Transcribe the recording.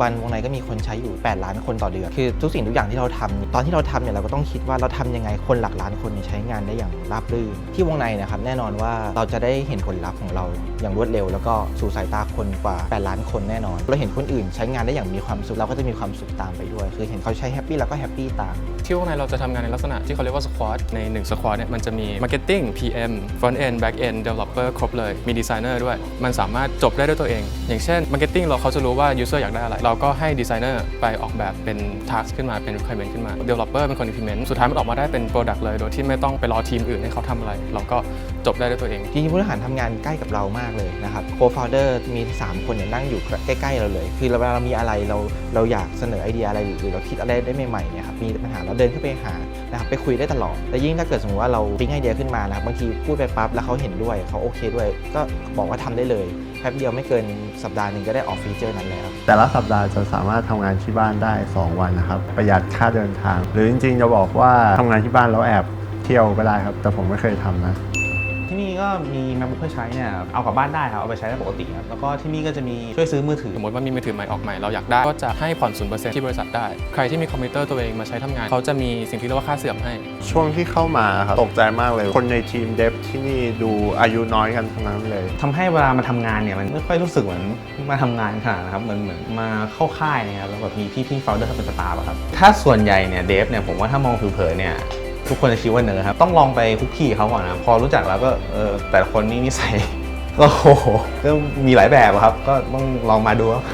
บันวงในก็มีคนใช้อยู่ 8 ล้านคนต่อเดือน คือทุกสิ่งทุกอย่างที่เราทำตอนที่เราทำเนี่ยเราก็ต้องคิดว่าเราทำยังไงคนหลักล้านคนใช้งานได้อย่างราบรื่น ที่วงในนะครับแน่นอนว่าเราจะได้เห็นผลลัพธ์ของเราอย่างรวดเร็ว แล้วก็สู่สายตาคนกว่า 8 ล้านคนแน่นอน เราเห็นคนอื่นใช้งานได้อย่างมีความสุขเราก็จะมีความสุขตามไปด้วย คือเห็นเขาใช้แฮปปี้เราก็แฮปปี้ตาม ที่วงในเราจะทำงานในลักษณะที่เขาเรียกว่า squad ใน1 squad เนี่ยมันจะมี marketing PM front end back end developer ครบเลยมี designer ด้วย มันสามารถจบได้ด้วยตัวเอง อย่างเช่น marketing เราเขาจะรู้ว่า user อยากได้อะไรเราก็ให้ designer ไปออกแบบเป็น task ขึ้นมาเป็น requirement ขึ้นมา developer เป็นคน implement สุดท้ายมันออกมาได้เป็น product เลย โดยที่ไม่ต้องไปรอทีมอื่นให้เขาทำอะไร เราก็จบได้ด้วยตัวเอง จริงๆผู้บริหารทำงานใกล้กับเรามากเลยนะครับโคฟ o เดอร์มี 3 คนเนี่ยนั่งอยู่ใกล้ๆเราเลย คือเวลาเรามีอะไรเราเราอยากเสนอไอเดียอะไรหรือเราคิดอะไรได้ใหม่ๆเนี่ยครับมีปัญหาเราเดินขึ้นไปหานะครับไปคุยได้ตลอดแต่ยิ่งถ้าเกิดสมมติว่าเราปิ๊งไอเดียขึ้นมานะครับบางทีพูดไปปั๊บแล้วเขาเห็นด้วยเขาโอเคด้วย ก็บอกว่าทำได้เลย แป๊บเดียวไม่เกินสัปดาห์หนึ่งก็ได้ออกฟีเจอร์นั้นแล้ว แต่ละสัปดาห์จะสามารถทำงานที่บ้านได้ 2 วันนะครับ ประหยัดค่าเดินทาง หรือจริงๆจะบอกว่าทำงานที่บ้านแล้วแอบเที่ยวก็ได้ครับ แต่ผมไม่เคยทำนะ ที่นี่ก็มี MacBook เพื่อใช้เนี่ยเอากลับบ้านได้ครับเอาไปใช้ได้ปกติครับแล้วก็ที่นี่ก็จะมีช่วยซื้อมือถือ สมมติว่ามีมือถือใหม่ออกใหม่เราอยากได้ ก็จะให้ผ่อน0%ที่บริษัทได้ ใครที่มีคอมพิวเตอร์ตัวเองมาใช้ทำงาน เขาจะมีสิ่งที่เรียกว่าค่าเสื่อมให้ ช่วงที่เข้ามาครับตกใจมากเลย คนในทีมเดฟที่นี่ดูอายุน้อยกันทั้งนั้นเลย ทำให้เวลามาทำงานเนี่ยมันไม่ค่อยรู้สึกเหมือนมาทำงานขนาดนะครับเหมือนเหมือนมาเข้าค่ายเนี่ยครับแล้วแบบมีพี่ๆโฟลเดอร์เป็นสตาฟอะครับถ้าส่วนใหญ่เนี่ยเดฟเนี่ยผมว่าถ้ามองผิวเผินเนี่ย ทุกคนจะคิดว่าเนอครับ ต้องลองไปคุกคีเขาก่อนนะพอรู้จักแล้วก็เออแต่คนนี้นิสัยก็โหก็มีหลายแบบครับ ก็ต้องลองมาดูครับ